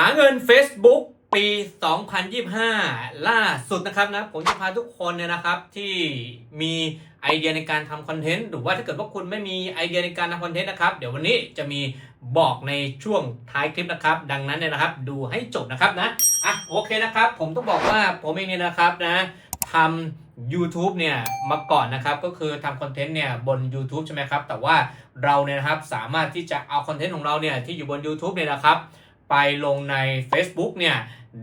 หาเงิน Facebook ปี 2025 ล่าสุดนะครับนะผมจะพาทุกคนเนี่ยนะครับที่มีไอเดียในการทำคอนเทนต์หรือว่าถ้าเกิดว่าคุณไม่มีไอเดียในการทำคอนเทนต์นะครับ เดี๋ยววันนี้จะมีบอกในช่วงท้ายคลิปนะครับ ดังนั้นเนี่ยนะครับ ดูให้จบนะครับนะอะโอเคนะครับ ผมต้องบอกว่าผมเองเนี่ยนะครับนะทำ YouTube เนี่ยมาก่อนนะครับก็คือทำคอนเทนต์เนี่ยบน YouTube ใช่ไหมครับ แต่ว่าเราเนี่ยนะครับสามารถที่จะเอาคอนเทนต์ของเราเนี่ยที่อยู่บน YouTube เนี่ยนะครับ ไปลงใน Facebook เนี่ย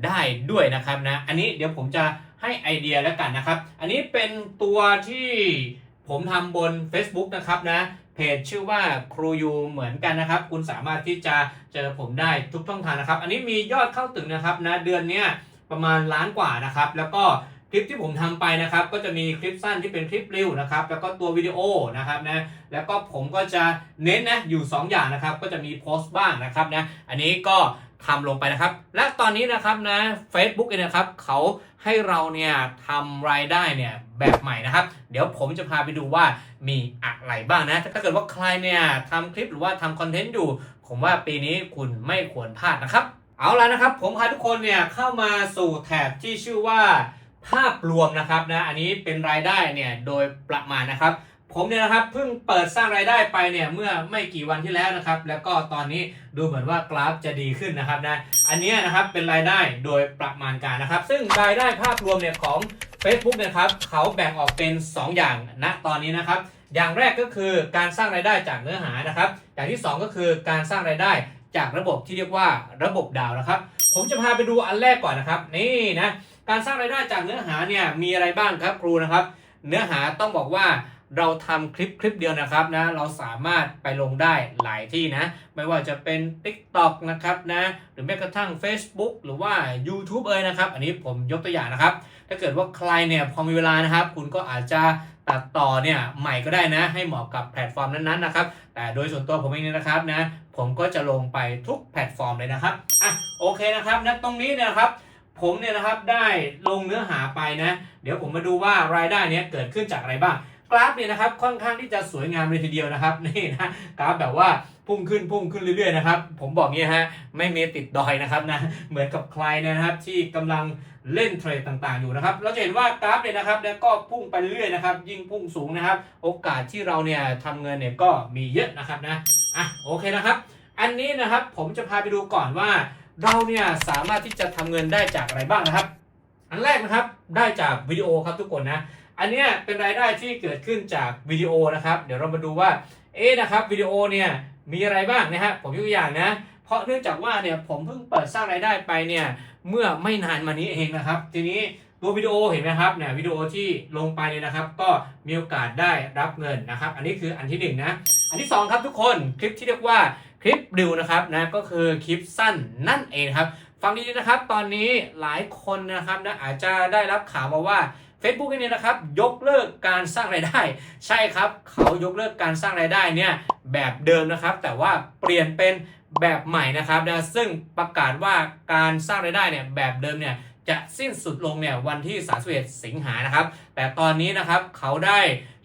ได้ด้วยนะครับนะ อันนี้เดี๋ยวผมจะให้ไอเดียแล้วกันนะครับ อันนี้เป็นตัวที่ผมทำบน Facebook นะครับนะเพจชื่อว่าครูยูเหมือนกันนะครับ คุณสามารถที่จะเจอผมได้ทุกช่องทางนะครับ อันนี้มียอดเข้าถึงนะครับนะเดือนเนี้ยประมาณล้านกว่านะครับ แล้วก็ คลิปที่ผมทำไปนะครับ ก็จะมีคลิปสั้นที่เป็นคลิปเร็วนะครับ แล้วก็ตัววิดีโอนะครับนะ แล้วก็ผมก็จะเน้นนะอยู่ 2 อย่างนะครับ ก็จะมีโพสต์บ้างนะครับนะ อันนี้ก็ทำลงไปนะครับ และตอนนี้นะครับนะ Facebook เนี่ยนะครับเขาให้เราเนี่ยทำรายได้เนี่ยแบบใหม่นะครับ เดี๋ยวผมจะพาไปดูว่ามีอะไรบ้างนะ ถ้าเกิดว่าใครเนี่ยทำคลิปหรือว่าทำคอนเทนต์อยู่ ผมว่าปีนี้คุณไม่ควรพลาดนะครับ เอาละนะครับ ผมพาทุกคนเนี่ยเข้ามาสู่แถบที่ชื่อว่า ภาพรวมนะครับนะอันนี้เป็นรายได้เนี่ยโดยประมาณนะครับ ผมเนี่ยนะครับเพิ่งเปิดสร้างรายได้ไปเนี่ยเมื่อไม่กี่วันที่แล้วนะครับ แล้วก็ตอนนี้ดูเหมือนว่ากราฟจะดีขึ้นนะครับนะอันนี้นะครับเป็นรายได้โดยประมาณการนะครับ ซึ่งรายได้ภาพรวมเนี่ยของ Facebook เนยครับเขาแบ่งออกเป็น 2 อย่างณตอนนี้นะครับ อย่างแรกก็คือการสร้างรายได้จากเนื้อหานะครับ อย่างที่ 2 ก็คือการสร้างรายได้จากระบบที่เรียกว่าระบบดาวนะครับ ผมจะพาไปดูอันแรกก่อนนะครับ นี่นะ การสร้างรายได้จากเนื้อหาเนี่ยมีอะไรบ้างครับครูนะครับ เนื้อหาต้องบอกว่าเราทำคลิปคลิปเดียวนะครับนะเราสามารถไปลงได้หลายที่นะ ไม่ว่าจะเป็น TikTok นะครับนะหรือแม้กระทั่ง Facebook หรือว่า YouTube เอ่ยนะครับ อันนี้ผมยกตัวอย่างนะครับ ถ้าเกิดว่าใครเนี่ยพอมีเวลานะครับ คุณก็อาจจะตัดต่อเนี่ยใหม่ก็ได้นะ ให้เหมาะกับแพลตฟอร์มนั้นๆนะครับ แต่โดยส่วนตัวผมเองเนี่ยนะครับนะผมก็จะลงไปทุกแพลตฟอร์มเลยนะครับอะโอเคนะครับนะตรงนี้เนี่ยนะครับ ผมเนี่ยนะครับได้ลงเนื้อหาไปนะ เดี๋ยวผมมาดูว่ารายได้เนี้ยเกิดขึ้นจากอะไรบ้างกราฟเนี่ยนะครับค่อนข้างที่จะสวยงามเลยทีเดียวนะครับนี่นะกราฟแบบว่าพุ่งขึ้นพุ่งขึ้นเรื่อยๆนะครับผมบอกงี้ฮะไม่มีติดดอยนะครับนะเหมือนกับใครนะครับที่กำลังเล่นเทรดต่างๆอยู่นะครับเราจะเห็นว่ากราฟเนี่ยนะครับเนี่ยก็พุ่งไปเรื่อยๆนะครับยิ่งพุ่งสูงนะครับ โอกาสที่เราเนี่ยทำเงินเนี่ยก็มีเยอะนะครับนะอะโอเคนะครับ อันนี้นะครับผมจะพาไปดูก่อนว่า เราเนี่ยสามารถที่จะทำเงินได้จากอะไรบ้างนะครับ อันแรกนะครับได้จากวิดีโอครับทุกคนนะ อันเนี้ยเป็นรายได้ที่เกิดขึ้นจากวิดีโอนะครับ เดี๋ยวเรามาดูว่าเอ๊นะครับวิดีโอเนี่ยมีอะไรบ้างนะฮะผมยกตัวอย่างนะ เพราะเนื่องจากว่าเนี่ยผมเพิ่งเปิดสร้างรายได้ไปเนี่ยเมื่อไม่นานมานี้เองนะครับ ทีนี้ตัววิดีโอเห็นไหมครับเนี่ยวิดีโอที่ลงไปเนี่ยนะครับ ก็มีโอกาสได้รับเงินนะครับ อันนี้คืออันที่หนึ่งนะอันที่สองครับทุกคนคลิปที่เรียกว่า ลิปดิวนะครับนะก็คือคลิปสั้นนั่นเองครับ ฟังดีๆนะครับ ตอนนี้หลายคนนะครับนะอาจจะได้รับข่าวมาว่า Facebook เนี่ยนะครับยกเลิกการสร้างรายได้ ใช่ครับ เขายกเลิกการสร้างรายได้เนี่ยแบบเดิมนะครับ แต่ว่าเปลี่ยนเป็นแบบใหม่นะครับนะซึ่งประกาศว่าการสร้างรายได้เนี่ยแบบเดิมเนี่ย จะสิ้นสุดลงเนี่ยวันที่ 31 สิงหานะครับ แต่ตอนนี้นะครับเขาได้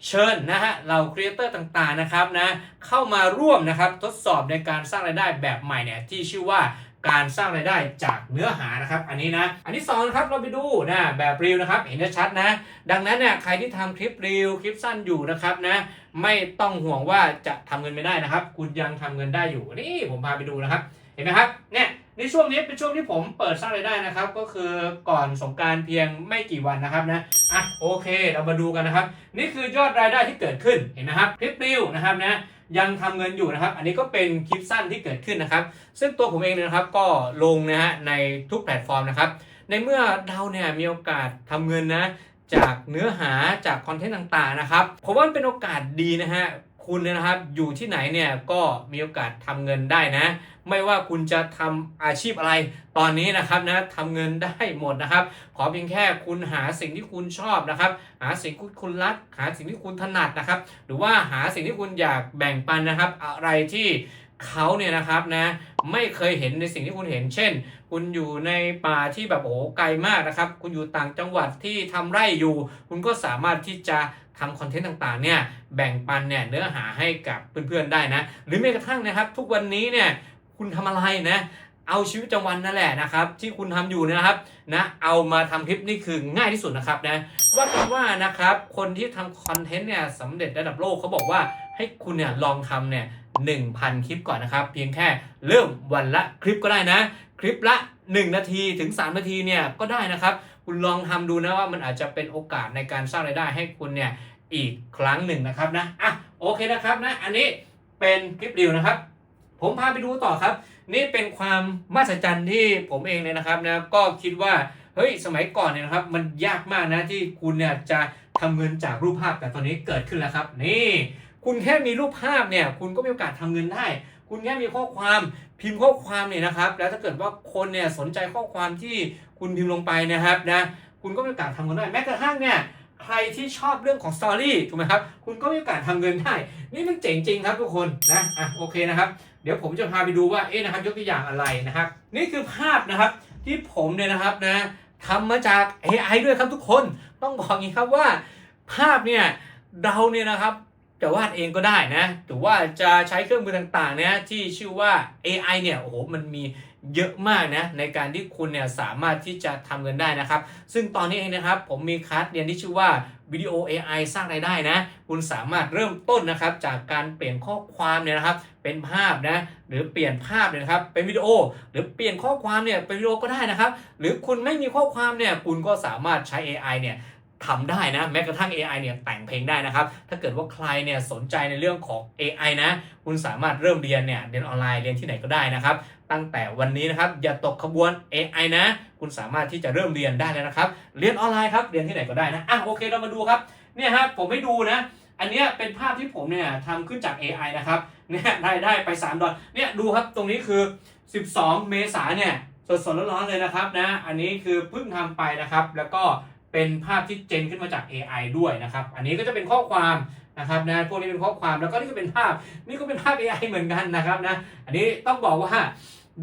เชิญนะฮะเราครีเอเตอร์ต่างๆนะครับนะเข้ามาร่วมนะครับทดสอบในการสร้างรายได้แบบใหม่เนี่ยที่ชื่อว่าการสร้างรายได้จากเนื้อหานะครับอันนี้นะอันที่สอนะครับเราไปดูนะแบบรีวนะครับเห็นได้ชัดนะ ดังนั้นเนี่ยใครที่ทำคลิปรีวคลิปสั้นอยู่นะครับนะไม่ต้องห่วงว่าจะทำเงินไม่ได้นะครับ คุณยังทำเงินได้อยู่นี่ผมพาไปดูนะครับ เห็นไหมครับเนี่ย นช่วงนี้เป็นช่วงที่ผมเปิดสร้างรายได้นะครับ ก็คือก่อนสงการเพียงไม่กี่วันนะครับนะอะโอเค เรามาดูกันนะครับ นี่คือยอดรายได้ที่เกิดขึ้นเห็นไหมครับคลิปรีวนะครับนะยังทำเงินอยู่นะครับ อันนี้ก็เป็นคลิปสั้นที่เกิดขึ้นนะครับ ซึ่งตัวผมเองเนี่ยนะครับก็ลงนะฮะในทุกแพลตฟอร์มนะครับ ในเมื่อเราเนี่ยมีโอกาสทำเงินนะจากเนื้อหาจากคอนเทนต์ต่างๆนะครับผมว่านเป็นโอกาสดีนะฮะ คุณนะครับอยู่ที่ไหนเนี่ยก็มีโอกาสทำเงินได้นะ ไม่ว่าคุณจะทำอาชีพอะไร ตอนนี้นะครับนะทำเงินได้หมดนะครับ ขอเพียงแค่คุณหาสิ่งที่คุณชอบนะครับ หาสิ่งที่คุณรัก หาสิ่งที่คุณถนัดนะครับ หรือว่าหาสิ่งที่คุณอยากแบ่งปันนะครับ อะไรที่เขาเนี่ยนะครับนะไม่เคยเห็นในสิ่งที่คุณเห็น เช่น คุณอยู่ในป่าที่แบบโอ้ไกลมากนะครับ คุณอยู่ต่างจังหวัดที่ทำไร่อยู่ คุณก็สามารถที่จะทำคอนเทนต์ต่างๆเนี่ยแบ่งปันเนี่ยเนื้อหาให้กับเพื่อนๆได้นะ หรือแม้กระทั่งนะครับ ทุกวันนี้เนี่ยคุณทำอะไรนะเอาชีวิตประจำวันนั่นแหละนะครับ ที่คุณทำอยู่นะครับนะเอามาทำคลิปนี่คือง่ายที่สุดนะครับนะว่ากันว่านะครับคนที่ทำคอนเทนต์เนี่ยสำเร็จระดับโลกเขาบอกว่าให้คุณเนี่ยลองทำเนี่ย1,000 คลิปก่อนนะครับ เพียงแค่เริ่มวันละคลิปก็ได้นะ คลิปละ 1 นาทีถึง 3 นาทีเนี่ยก็ได้นะครับ คุณลองทำดูนะว่ามันอาจจะเป็นโอกาสในการสร้างรายได้ให้คุณเนี่ยอีกครั้งหนึ่งนะครับนะอะโอเคนะครับนะอันนี้เป็นคลิปรีวิวนะครับ ผมพาไปดูต่อครับ นี่เป็นความมหัศจรรย์ที่ผมเองเนี่ยนะครับนะก็คิดว่าเฮ้ยสมัยก่อนเนี่ยนะครับมันยากมากนะที่คุณเนี่ยจะทำเงินจากรูปภาพแต่ตอนนี้เกิดขึ้นแล้วครับ นี่คุณแค่มีรูปภาพเนี่ยคุณก็มีโอกาสทำเงินได้ คุณแค่มีข้อความพิมพ์ข้อความเนี่ยนะครับ แล้วถ้าเกิดว่าคนเนี่ยสนใจข้อความที่ คุณพิมพ์ลงไปนะครับนะคุณก็มีโอกาสทำเงินได้แม้กระทั่งเนี่ยใครที่ชอบเรื่องของสตอรี่ถูกไหมครับ คุณก็มีโอกาสทำเงินได้ นี่มันเจ๋งจริงครับทุกคนนะอะโอเคนะครับ เดี๋ยวผมจะพาไปดูว่าเอ๊ะนะครับยกตัวอย่างอะไรนะครับ นี่คือภาพนะครับที่ผมเนี่ยนะครับนะทำมาจาก AI ด้วยครับทุกคนต้องบอกอย่างนี้ครับว่า ภาพเนี่ยเราเนี่ยนะครับจะวาดเองก็ได้นะหรือว่าจะใช้เครื่องมือต่างๆเนี่ยที่ชื่อว่า AI เนี่ยโอ้โหมันมี เยอะมากนะในการที่คุณเนี่ยสามารถที่จะทำเงินได้นะครับ ซึ่งตอนนี้เองนะครับผมมีคลาสเรียนที่ชื่อว่าวิดีโอ AI สร้างรายได้นะ คุณสามารถเริ่มต้นนะครับจากการเปลี่ยนข้อความเนี่ยนะครับ เป็นภาพนะหรือเปลี่ยนภาพเนี่ยนะครับเป็นวิดีโอ หรือเปลี่ยนข้อความเนี่ยเป็นวิดีโอก็ได้นะครับ หรือคุณไม่มีข้อความเนี่ยคุณก็สามารถใช้ AI เนี่ย ทำได้นะแม้กระทั่ง AI เนี่ยแต่งเพลงได้นะครับ ถ้าเกิดว่าใครเนี่ยสนใจในเรื่องของ AI นะ คุณสามารถเริ่มเรียนเนี่ยเรียนออนไลน์เรียนที่ไหนก็ได้นะครับ ตั้งแต่วันนี้นะครับ อย่าตกขบวน AI นะ คุณสามารถที่จะเริ่มเรียนได้แล้วนะครับ เรียนออนไลน์ครับเรียนที่ไหนก็ได้นะอะโอเคเรามาดูครับเนี่ยครับผมให้ดูนะ อันเนี้ยเป็นภาพที่ผมเนี่ยทำขึ้นจาก AI นะครับเนี่ยได้ได้ไป 3 ดอลเนี่ยดูครับตรงนี้คือ 12 เมษาเนี่ยสดสดๆร้อนๆเลยนะครับนะอันนี้คือเพิ่งทำไปนะครับแล้วก็ เป็นภาพที่เจนขึ้นมาจาก AI ด้วยนะครับ อันนี้ก็จะเป็นข้อความนะครับนะพวกนี้เป็นข้อความแล้วก็นี่ก็เป็นภาพ นี่ก็เป็นภาพ AI เหมือนกันนะครับนะ อันนี้ต้องบอกว่า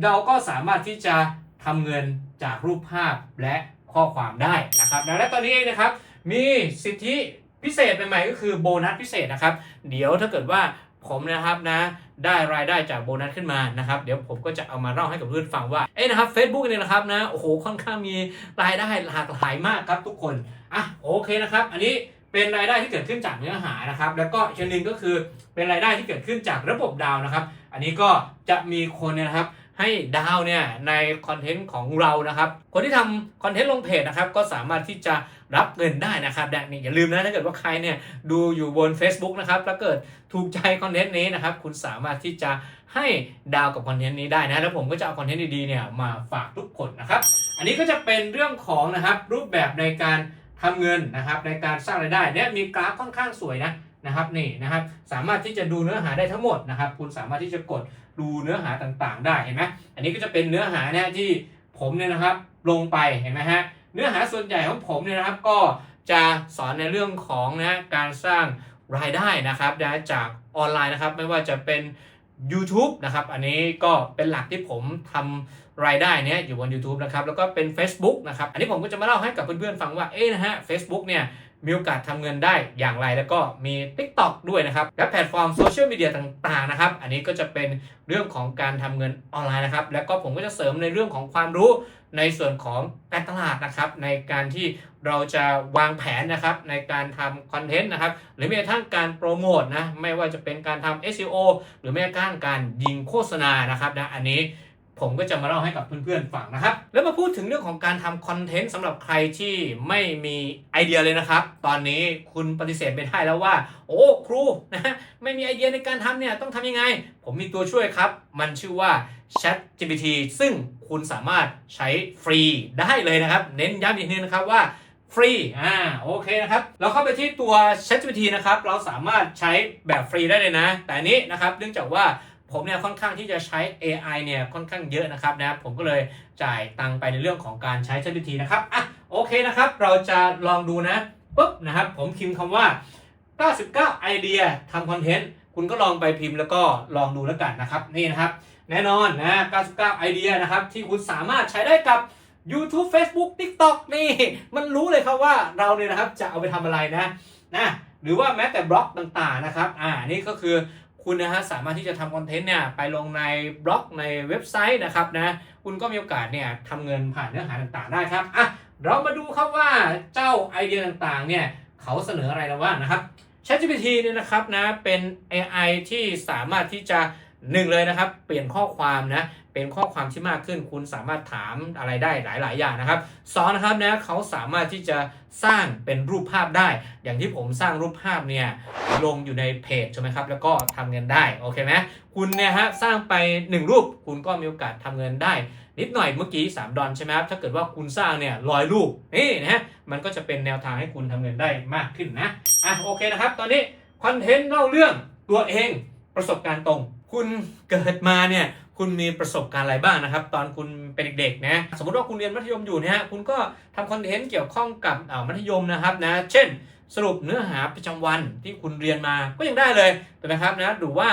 เราก็สามารถที่จะทำเงินจากรูปภาพและข้อความได้นะครับนะและตอนนี้เองนะครับ มีสิทธิพิเศษใหม่ๆก็คือโบนัสพิเศษนะครับ เดี๋ยวถ้าเกิดว่าผมนะครับนะ ได้รายได้จากโบนัสขึ้นมานะครับเดี๋ยวผมก็จะเอามาเล่าให้กับเพื่อนฟังว่าเอ้นะครับ Facebook เนี่ยนะครับนะโอ้โหค่อนข้างมีรายได้หลากหลายมากครับทุกคนอะโอเคนะครับ อันนี้เป็นรายได้ที่เกิดขึ้นจากเนื้อหานะครับ แล้วก็อีกอันหนึ่งก็คือเป็นรายได้ที่เกิดขึ้นจากระบบดาวนะครับ อันนี้ก็จะมีคนนะครับ ให้ดาวเนี่ยในคอนเทนต์ของเรานะครับ คนที่ทำคอนเทนต์ลงเพจนะครับก็สามารถที่จะรับเงินได้นะครับแนี่อย่าลืมนะถ้าเกิดว่าใครเนี่ยดูอยู่บน Facebook นะครับแล้วเกิดถูกใจคอนเทนต์นี้นะครับคุณสามารถที่จะให้ดาวกับคอนเทนต์นี้ได้นะแล้วผมก็จะเอาคอนเทนต์ดีๆเนี่ยมาฝากทุกคนนะครับ อันนี้ก็จะเป็นเรื่องของนะครับรูปแบบในการทำเงินนะครับในการสร้างรายได้เนี่ยมีกราฟค่อนข้างสวยนะ นะครับนี่นะครับสามารถที่จะดูเนื้อหาได้ทั้งหมดนะครับ คุณสามารถที่จะกดดูเนื้อหาต่างๆ ได้เห็นไหมอันนี้ก็จะเป็นเนื้อหาเนี่ยที่ผมเนี่ยนะครับลงไปเห็นไหมฮะเนื้อหาส่วนใหญ่ของผมเนี่ยนะครับก็จะสอนในเรื่องของนะการสร้างรายได้นะครับนะจากออนไลน์นะครับ ไม่ว่าจะเป็น YouTube นะครับ อันนี้ก็เป็นหลักที่ผมทำรายได้เนี้ยอยู่บน YouTube นะครับ แล้วก็เป็น Facebook นะครับ อันนี้ผมก็จะมาเล่าให้กับเพื่อนๆฟังว่า เอ๊ะนะฮะ Facebook เนี่ย มีโอกาสทำเงินได้อย่างไรแล้วก็มี TikTok ด้วยนะครับ และแพลตฟอร์มโซเชียลมีเดียต่างๆนะครับ อันนี้ก็จะเป็นเรื่องของการทำเงินออนไลน์นะครับ แล้วก็ผมก็จะเสริมในเรื่องของความรู้ในส่วนของการตลาดนะครับ ในการที่เราจะวางแผนนะครับในการทำคอนเทนต์นะครับ หรือแม้กระทั่งการโปรโมทนะไม่ว่าจะเป็นการทำ SEO หรือแม้กระทั่งการยิงโฆษณานะครับนะอันนี้ ผมก็จะมาเล่าให้กับเพื่อนๆฟังนะครับ แล้วมาพูดถึงเรื่องของการทำคอนเทนต์สำหรับใครที่ไม่มีไอเดียเลยนะครับ ตอนนี้คุณปฏิเสธไม่ได้แล้วว่า โอ้ครูนะไม่มีไอเดียในการทำเนี่ยต้องทำยังไง ผมมีตัวช่วยครับ มันชื่อว่า Chat GPT ซึ่งคุณสามารถใช้ฟรีได้เลยนะครับ เน้นย้ำอีกทีนะครับว่าฟรี อ่า โอเคนะครับ เราเข้าไปที่ตัว ChatGPT นะครับ เราสามารถใช้แบบฟรีได้เลยนะ แต่อันนี้นะครับ เนื่องจากว่า ผมเนี่ยค่อนข้างที่จะใช้ AI เนี่ยค่อนข้างเยอะนะครับนะผมก็เลยจ่ายตังค์ไปในเรื่องของการใช้ ChatGPT นะครับอะโอเคนะครับ เราจะลองดูนะปุ๊บนะครับ ผมพิมพ์คำว่า 99 ไอเดียทำคอนเทนต์คุณก็ลองไปพิมพ์แล้วก็ลองดูแล้วกันนะครับนี่นะครับ แน่นอนนะ 99 ไอเดียนะครับที่คุณสามารถใช้ได้กับ YouTube Facebook TikTok นี่มันรู้เลยครับว่าเราเนี่ยนะครับจะเอาไปทำอะไรนะนะหรือว่าแม้แต่บล็อกต่างๆนะครับอ่านี่ก็คือ คุณนะฮะสามารถที่จะทำคอนเทนต์เนี่ยไปลงในบล็อกในเว็บไซต์นะครับนะคุณก็มีโอกาสเนี่ยทำเงินผ่านเนื้อหาต่างๆได้ครับอะเรามาดูครับว่าเจ้าไอเดียต่างๆเนี่ยเขาเสนออะไรเราบ้างนะครับ ChatGPT เนี่ยนะครับนะเป็น AI ที่สามารถที่จะหนึ่งเลยนะครับ เปลี่ยนข้อความนะ เป็นข้อความที่มากขึ้น คุณสามารถถามอะไรได้หลาย ๆ อย่างนะครับสองนะครับนะเขาสามารถที่จะสร้างเป็นรูปภาพได้ อย่างที่ผมสร้างรูปภาพเนี่ยลงอยู่ในเพจใช่ไหมครับแล้วก็ทำเงินได้โอเคไหมคุณเนี่ยฮะสร้างไป 1 รูปคุณก็มีโอกาสทำเงินได้ นิดหน่อยเมื่อกี้ 3 ดอลใช่ไหมครับถ้าเกิดว่าคุณสร้างเนี่ยร้อยรูปนี่นะฮะมันก็จะเป็นแนวทางให้คุณทำเงินได้มากขึ้นนะอะโอเคนะครับ ตอนนี้คอนเทนต์เล่าเรื่องตัวเองประสบการณ์ตรง คุณเกิดมาเนี่ย คุณมีประสบการณ์อะไรบ้างนะครับ ตอนคุณเป็นเด็กๆนะสมมติว่าคุณเรียนมัธยมอยู่เนี่ยฮะคุณก็ทำคอนเทนต์เกี่ยวข้องกับอ่ามัธยมนะครับนะเช่น สรุปเนื้อหาประจำวันที่คุณเรียนมาก็ยังได้เลยถูกไหมครับนะดูว่า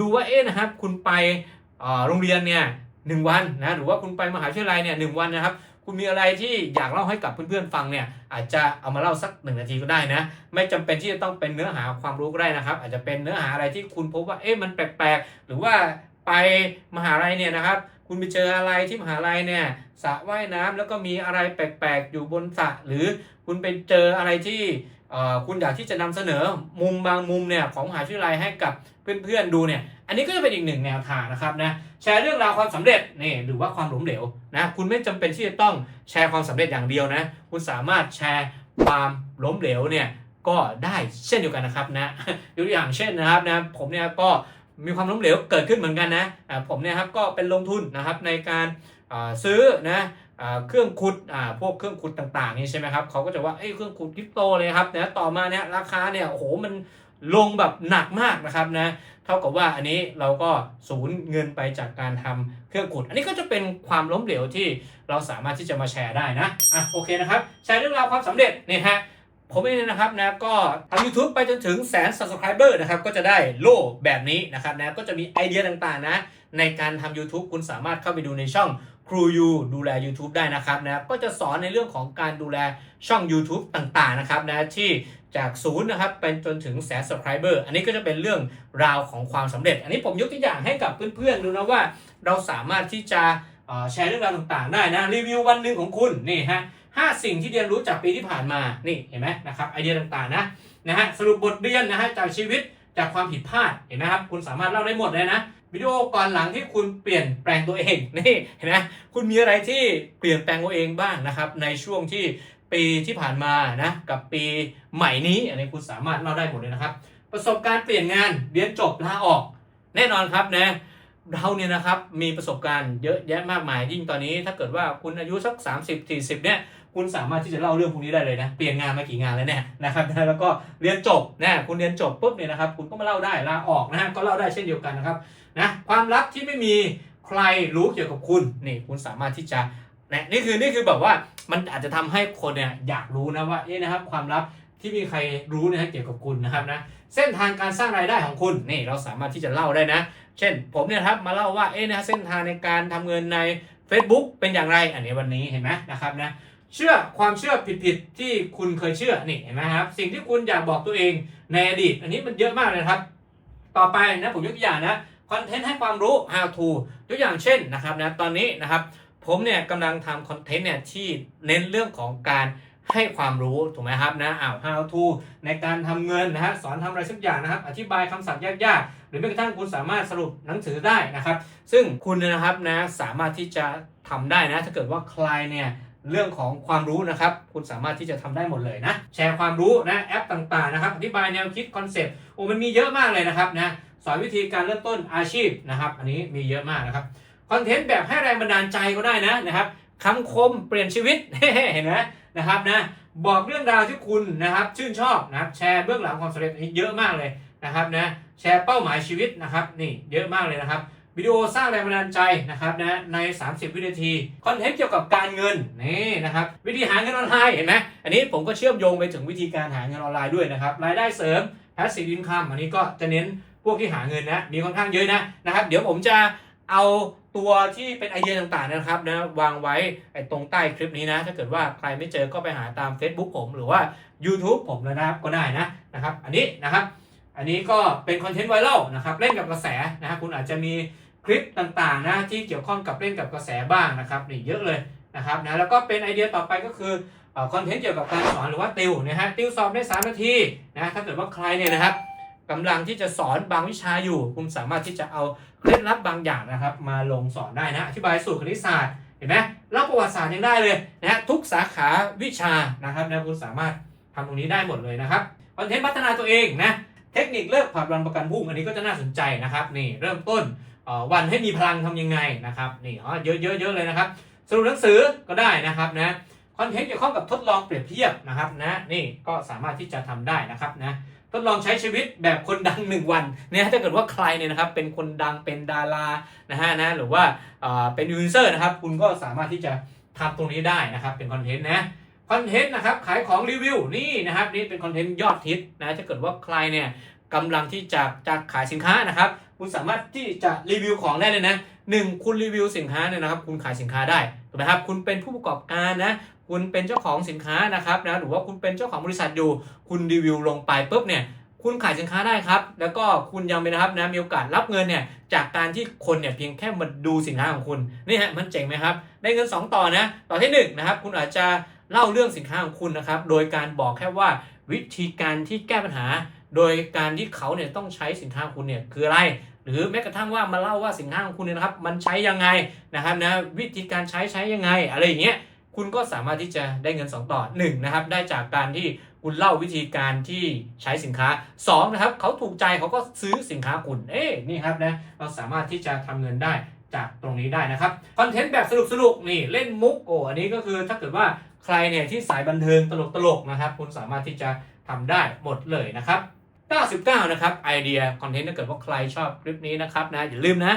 ดูว่าเอ๊ะนะครับ คุณไปโรงเรียนเนี่ยหนึ่งวันนะหรือว่าคุณไปมหาวิทยาลัยเนี่ยหนึ่งวันนะครับคุณมีอะไรที่อยากเล่าให้กับเพื่อนๆฟังเนี่ยอาจจะเอามาเล่าสักหนึ่งนาทีก็ได้นะไม่จำเป็นที่จะต้องเป็นเนื้อหาความรู้ก็ได้นะครับ อาจจะเป็นเนื้อหาอะไรที่คุณพบว่าเอ๊ะมันแปลกๆ หรือว่า ไปมหาลัยเนี่ยนะครับ คุณไปเจออะไรที่มหาลัยเนี่ยสระว่ายน้ำแล้วก็มีอะไรแปลกๆอยู่บนสระหรือคุณไปเจออะไรที่คุณอยากที่จะนำเสนอมุมบางมุมเนี่ยของมหาวิทยาลัยให้กับเพื่อนๆดูเนี่ย อันนี้ก็จะเป็นอีกหนึ่งแนวทางนะครับนะแชร์เรื่องราวความสำเร็จนี่หรือว่าความล้มเหลวนะคุณไม่จำเป็นที่จะต้องแชร์ความสำเร็จอย่างเดียวนะคุณสามารถแชร์ความล้มเหลวเนี่ยก็ได้เช่นเดียวกันนะครับนะยกตัวอย่างเช่นนะครับนะผมเนี่ยก็ มีความล้มเหลวเกิดขึ้นเหมือนกันนะผมเนี่ยครับก็เป็นลงทุนนะครับในการซื้อนะเครื่องขุดพวกเครื่องขุดต่างๆนี่ใช่ไหมครับเขาก็จะว่าเอ้เครื่องขุดคริปโตเลยครับนะต่อมาเนี่ยราคาเนี่ยโอ้โหมันลงแบบหนักมากนะครับนะเท่ากับว่าอันนี้เราก็สูญเงินไปจากการทำเครื่องขุด อันนี้ก็จะเป็นความล้มเหลวที่เราสามารถที่จะมาแชร์ได้นะอะโอเคนะครับแชร์เรื่องราวความสำเร็จนี่ฮะ ผมเองนะครับนะก็ทำ YouTube ไปจนถึงแสน subscriber นะครับก็จะได้โล่แบบนี้นะครับนะก็จะมีไอเดียต่างๆนะในการทำ YouTube คุณสามารถเข้าไปดูในช่องครูยูดูแล YouTube ได้นะครับนะก็จะสอนในเรื่องของการดูแลช่อง YouTube ต่างๆนะครับนะที่จากศูนย์นะครับเป็นจนถึงแสน subscriber อันนี้ก็จะเป็นเรื่องราวของความสำเร็จ อันนี้ผมยกตัวอย่างให้กับเพื่อนๆดูนะว่า เราสามารถที่จะแชร์เรื่องราวต่างๆ ได้นะรีวิววันหนึ่งของคุณนี่ฮะ ห้าสิ่งที่เรียนรู้จากปีที่ผ่านมา นี่เห็นไหมนะครับไอเดียต่างๆนะนะฮะสรุปบทเรียนนะฮะจากชีวิตจากความผิดพลาดเห็นไหมครับคุณสามารถเล่าได้หมดเลยนะวิดีโอก่อนหลังที่คุณเปลี่ยนแปลงตัวเองนี่เห็นไหมคุณมีอะไรที่เปลี่ยนแปลงตัวเองบ้างนะครับในช่วงที่ปีที่ผ่านมานะกับปีใหม่นี้อันนี้คุณสามารถเล่าได้หมดเลยนะครับ ประสบการณ์เปลี่ยนงานเรียนจบลาออก แน่นอนครับนะเราเนี่ยนะครับมีประสบการณ์เยอะแยะมากมายยิ่งตอนนี้ ถ้าเกิดว่าคุณอายุสัก 30 40เนี่ย คุณสามารถที่จะเล่าเรื่องพวกนี้ได้เลยนะ เปลี่ยนงานมากี่งานแล้วเนี่ยนะครับแล้วก็เรียนจบนะคุณเรียนจบปุ๊บเนี่ยนะครับ คุณก็มาเล่าได้ลาออกนะฮะก็เล่าได้เช่นเดียวกันนะครับนะความลับที่ไม่มีใครรู้เกี่ยวกับคุณนี่คุณสามารถที่จะนะนี่คือนี่คือแบบว่ามันอาจจะทำให้คนเนี่ยอยากรู้นะว่าเอ๊ะนะครับ ความลับที่มีใครรู้นะฮะเกี่ยวกับคุณนะครับนะเส้นทางการสร้างรายได้ของคุณนี่เราสามารถที่จะเล่าได้นะ เช่น ผมเนี่ยครับมาเล่าว่าเอ๊ะนะเส้นทางในการทำเงินใน Facebook เป็นอย่างไร อันนี้วันนี้เห็นไหมนะครับนะ เชื่อความเชื่อผิดๆที่คุณเคยเชื่อนี่เห็นไหมครับ สิ่งที่คุณอยากบอกตัวเองในอดีต อันนี้มันเยอะมากเลยครับ ต่อไปนะผมยกตัวอย่างนะคอนเทนต์ให้ความรู้ how to ยกอย่างเช่นนะครับนะตอนนี้นะครับผมเนี่ยกำลังทำคอนเทนต์เนี่ยที่เน้นเรื่องของการให้ความรู้ถูกไหมครับนะอ้าว how to ในการทำเงินนะฮะสอนทำอะไรสักอย่างนะครับ อธิบายคำศัพท์ยากๆ หรือแม้กระทั่งคุณสามารถสรุปหนังสือได้นะครับ ซึ่งคุณนยนะครับนะสามารถที่จะทำได้นะ ถ้าเกิดว่าใครเนี่ย เรื่องของความรู้นะครับ คุณสามารถที่จะทำได้หมดเลยนะ แชร์ความรู้นะแอปต่างๆนะครับอธิบายแนวคิดคอนเซปต์โอ้มันมีเยอะมากเลยนะครับนะสอนวิธีการเริ่มต้นอาชีพนะครับ อันนี้มีเยอะมากนะครับคอนเทนต์แบบให้แรงบันดาลใจก็ได้นะนะครับคำคมเปลี่ยนชีวิตเห็นไหมนะครับนะบอกเรื่องราวที่คุณนะครับชื่นชอบนะครับแชร์เบื้องหลังความสำเร็จนี้เยอะมากเลยนะครับนะแชร์เป้าหมายชีวิตนะครับนี่เยอะมากเลยนะครับ วิดีโอสร้างแรงบันดาลใจนะครับนะใน 30 วินาที คอนเทนต์เกี่ยวกับการเงินนี่นะครับวิธีหาเงินออนไลน์เห็นไหมอันนี้ผมก็เชื่อมโยงไปถึงวิธีการหาเงินออนไลน์ด้วยนะครับรายได้เสริม passive income อันนี้ก็จะเน้นพวกที่หาเงินนะมีค่อนข้างเยอะนะนะครับ เดี๋ยวผมจะเอาตัวที่เป็นไอเดียต่างๆนะครับนะวางไว้ไอ้ตรงใต้คลิปนี้นะ ถ้าเกิดว่าใครไม่เจอก็ไปหาตาม Facebook ผมหรือว่า YouTube ผมเลยนะก็ได้นะนะครับ อันนี้นะครับ อันนี้ก็เป็นคอนเทนต์ไวรัลนะครับเล่นกับกระแสนะฮะคุณอาจจะมีคลิปต่างๆนะที่เกี่ยวข้องกับเล่นกับกระแสบ้างนะครับนี่เยอะเลยนะครับนะแล้วก็เป็นไอเดียต่อไปก็คือคอนเทนต์เกี่ยวกับการสอนหรือว่าติวนะฮะติวสอบได้ 3 นาทีนะถ้าเกิดว่าใครเนี่ยนะครับกำลังที่จะสอนบางวิชาอยู่ คุณสามารถที่จะเอาเคล็ดลับบางอย่างนะครับมาลงสอนได้นะอธิบายสูตรคณิตศาสตร์เห็นไหมเล่าประวัติศาสตร์ยังได้เลยนะฮะทุกสาขาวิชานะครับนะคุณสามารถทำตรงนี้ได้หมดเลยนะครับคอนเทนต์พัฒนาตัวเองนะ เทคนิคเลิกผัดวันประกันพรุ่งอันนี้ก็จะน่าสนใจนะครับนี่เริ่มต้นวันให้มีพลังทำยังไงนะครับนี่อ๋อเยอะเยอะเยอะเลยนะครับสรุปหนังสือก็ได้นะครับนะคอนเทนต์เกี่ยวข้องกับทดลองเปรียบเทียบนะครับนะนี่ก็สามารถที่จะทำได้นะครับนะทดลองใช้ชีวิตแบบคนดัง1วันเนี่ยถ้าเกิดว่าใครเนี่ยนะครับเป็นคนดังเป็นดารานะฮะนะหรือว่าเป็นยูเซอร์นะครับคุณก็สามารถที่จะทำตรงนี้ได้นะครับเป็นคอนเทนต์นะ คอนเทนต์นะครับขายของรีวิวนี่นะครับนี่เป็นคอนเทนต์ยอดฮิตนะถ้าเกิดว่าใครเนี่ยกำลังที่จะจะขายสินค้านะครับ คุณสามารถที่จะรีวิวของได้เลยนะหนึ่งคุณรีวิวสินค้าเนี่ยนะครับ คุณขายสินค้าได้ถูกไหมครับ คุณเป็นผู้ประกอบการนะคุณเป็นเจ้าของสินค้านะครับนะหรือว่าคุณเป็นเจ้าของบริษัทอยู่ คุณรีวิวลงไปปุ๊บเนี่ยคุณขายสินค้าได้ครับ แล้วก็คุณยังเป็นนะครับนะมีโอกาสรับเงินเนี่ยจากการที่คนเนี่ยเพียงแค่มาดูสินค้าของคุณนี่ฮะมันเจ๋งไหมครับ ได้เงิน 2 ต่อนะ ต่อที่หนึ่งนะครับคุณอาจจะ เล่าเรื่องสินค้าของคุณนะครับ โดยการบอกแค่ว่าวิธีการที่แก้ปัญหา โดยการที่เขาเนี่ยต้องใช้สินค้าของคุณเนี่ยคืออะไร หรือแม้กระทั่งว่ามาเล่าว่าสินค้าของคุณเนี่ยนะครับ มันใช้ยังไงนะครับนะวิธีการใช้ใช้ยังไง อะไรอย่างเงี้ยคุณก็สามารถที่จะได้เงิน 2 ต่อ1นะครับได้จากการที่คุณเล่าวิธีการที่ใช้สินค้า2นะครับเขาถูกใจเขาก็ซื้อสินค้าคุณเอ๊นี่ครับนะเราสามารถที่จะทำเงินได้จากตรงนี้ได้นะครับคอนเทนต์แบบสนุกสนุกๆนี่เล่นมุกโอ้อันนี้ก็คือถ้าเกิดว่า ใครเนี่ยที่สายบันเทิงตลกตลกๆนะครับ คุณสามารถที่จะทำได้หมดเลยนะครับ 99 นะครับไอเดียคอนเทนต์ถ้าเกิดว่าใครชอบคลิปนี้นะครับนะอย่าลืมนะ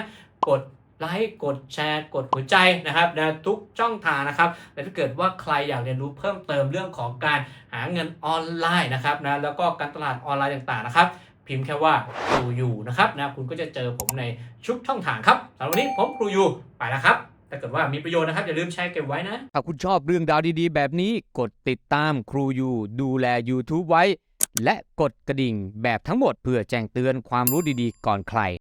กดไลค์กดแชร์กดหัวใจนะครับนะทุกช่องทางนะครับและถ้าเกิดว่าใครอยากเรียนรู้เพิ่มเติมเรื่องของการหาเงินออนไลน์นะครับนะแล้วก็การตลาดออนไลน์ต่างๆนะครับ พิมพ์แค่ว่าครูยูนะครับนะคุณก็จะเจอผมในชุกช่องทางครับสำหรับวันนี้ผมครูยูไปแล้วครับ ถ้าเกิดว่ามีประโยชน์นะครับ อย่าลืมแชร์เก็บไว้นะ ถ้าคุณชอบเรื่องราวดีๆ แบบนี้กดติดตามครูยูดูแล YouTube ไว้ และกดกระดิ่งแบบทั้งหมดเพื่อแจ้งเตือนความรู้ดีๆ ก่อนใคร